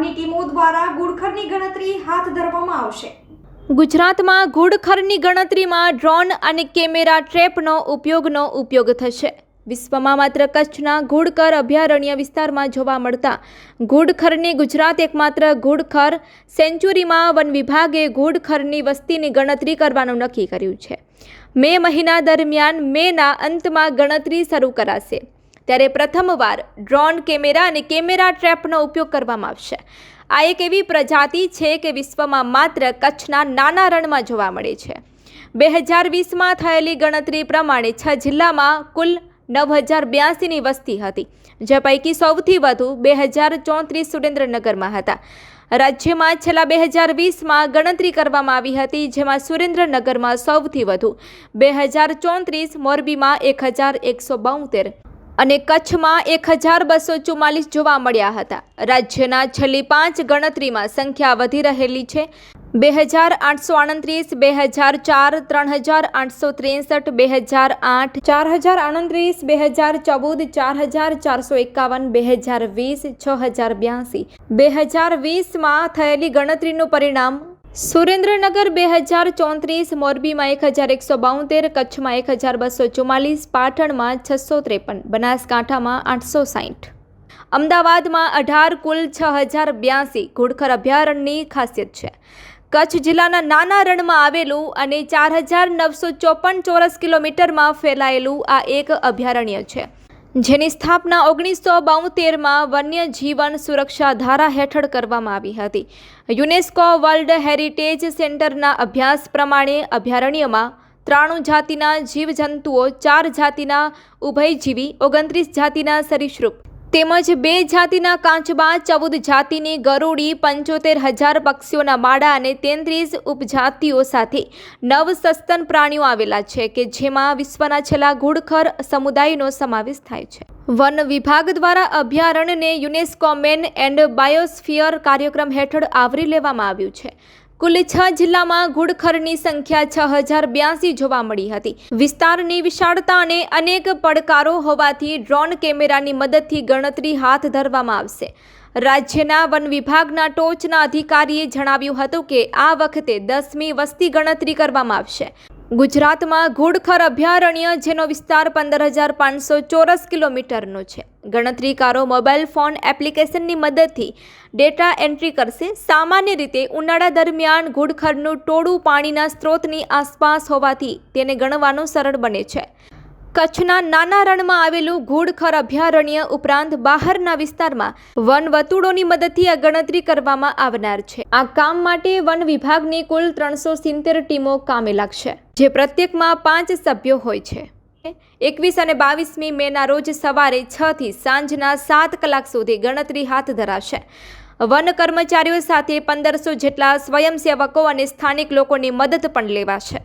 વિભાગની ટીમો દ્વારા ગુડખરની ગણતરી હાથ ધરવામાં આવશે. ગુજરાતમાં ગુડખરની ગણતરીમાં ડ્રોન અને કેમેરા ટ્રેપનો ઉપયોગનો ઉપયોગ થશે. વિશ્વમાં માત્ર કચ્છના ઘુડખર અભયારણ્ય વિસ્તારમાં જોવા મળતા ઘુડખરની ગુજરાત એકમાત્ર ઘુડખર સેન્ચુરીમાં વન વિભાગે ઘુડખરની વસ્તીની ગણતરી કરવાનું નક્કી કર્યું છે. મે મહિના દરમિયાન મેના અંતમાં ગણતરી શરૂ કરાશે. ત્યારે પ્રથમવાર ડ્રોન કેમેરા અને કેમેરા ટ્રેપનો ઉપયોગ કરવામાં આવશે. આ એક એવી પ્રજાતિ છે કે વિશ્વમાં માત્ર કચ્છના નાના રણમાં જોવા મળે છે. બે હજાર વીસમાં થયેલી ગણતરી પ્રમાણે છ જિલ્લામાં કુલ નવ હજાર બ્યાસીની વસ્તી હતી, જે પૈકી સૌથી વધુ બે હજાર ચોત્રીસ સુરેન્દ્રનગરમાં હતા. રાજ્યમાં છેલ્લા બે હજાર વીસમાં ગણતરી કરવામાં આવી હતી, જેમાં સુરેન્દ્રનગરમાં સૌથી વધુ બે હજાર ચોત્રીસ મોરબીમાં એક હજાર એકસો બોતેર અને કચ્છમાં એક હજાર બસો ચુમ્માલીસ જોવા મળ્યા હતા. રાજ્યના છેલ્લી પાંચ ગણતરીમાં સંખ્યા વધી રહેલી છે. બે હજાર આઠસો આડત્રીસ બે હજાર ચાર, ત્રણ હજાર આઠસો ત્રેસઠ, બે હજાર આઠ, ચાર હજાર આડત્રીસ બે હજાર ચૌદ, ચાર હજાર ચારસો એકાવન, બે હજાર વીસ, છ હજાર બ્યાસી. બે હજાર વીસમાં થયેલી ગણતરીનું પરિણામ સુરેન્દ્રનગર બે હજાર ચોત્રીસ, મોરબીમાં એક હજાર એકસો બાઉતેર, કચ્છમાં એક હજાર બસો ચુમ્માલીસ, પાટણમાં છસો ત્રેપન, બનાસકાંઠામાં આઠસો સાહીઠ. અમદાવાદમાં અઢાર, કુલ છ હજાર બ્યાસી ઘોડખર અભયારણ્યની ખાસિયત છે. કચ્છ જિલ્લાના નાના રણમાં આવેલું અને ચાર હજાર નવસો ચોપન ચોરસ કિલોમીટરમાં ફેલાયેલું આ એક અભયારણ્ય છે. જેની સ્થાપના ઓગણીસો બોતેરમાં વન્ય જીવન સુરક્ષા ધારા હેઠળ કરવામાં આવી હતી. યુનેસ્કો વર્લ્ડ હેરિટેજ સેન્ટરના અભ્યાસ પ્રમાણે અભયારણ્યમાં ત્રાણું જાતિના જીવજંતુઓ, ચાર જાતિના ઉભયજીવી, ઓગણત્રીસ જાતિના સરીસૃપ તેમજ બે જાતિના કાંચબા ચૌદ જાતિની ગરુડી પંચોતેર હજાર પક્ષીઓના માળા અને તેત્રીસ ઉપજાતિઓ સાથે નવ સસ્તન પ્રાણીઓ આવેલા છે કે જેમાં વિશ્વના છેલ્લા ઘુડખર સમુદાયનો સમાવેશ થાય છે. વન વિભાગ દ્વારા અભયારણ્યને યુનેસ્કો મેન એન્ડ બાયોસ્ફિયર કાર્યક્રમ હેઠળ આવરી લેવામાં આવ્યું છે. કુલ છ જિલ્લામાં ઘુડખરની સંખ્યા છ હજાર બ્યાસી જોવા મળી હતી. વિસ્તારની વિશાળતા અને અનેક પડકારો હોવાથી ડ્રોન કેમેરાની મદદથી ગણતરી હાથ ધરવામાં આવશે. રાજ્યના વન વિભાગના ટોચના અધિકારીએ જણાવ્યું હતું કે આ વખતે દસમી વસ્તી ગણતરી કરવામાં આવશે. ગુજરાતમાં ઘુડખર અભયારણ્ય, જેનો વિસ્તાર પંદર હજાર પાંચસો ચોરસ કિલોમીટરનો છે. ગણતરીકારો મોબાઈલ ફોન એપ્લિકેશનની મદદથી ડેટા એન્ટ્રી કરશે. સામાન્ય રીતે ઉનાળા દરમિયાન ઘુડખરનું ટોળું પાણીના સ્ત્રોતની આસપાસ હોવાથી તેને ગણવાનું સરળ બને છે. કચ્છના નાના રણમાં આવેલું ઘુડખર અભયારણ્ય ઉપરાંત બહારના વિસ્તારમાં વનવતુડોની મદદથી આ ગણતરી કરવામાં આવનાર છે. આ કામ માટે વન વિભાગની કુલ ત્રણસો સિત્તેર ટીમો કામે લાગશે. જે પ્રત્યેકમાં પાંચ સભ્યો હોય છે. એકવીસ અને બાવીસમી મેના રોજ સવારે છથી સાંજના સાત કલાક સુધી ગણતરી હાથ ધરાશે. વન કર્મચારીઓ સાથે પંદરસો જેટલા સ્વયંસેવકો અને સ્થાનિક લોકોની મદદ પણ લેવાશે.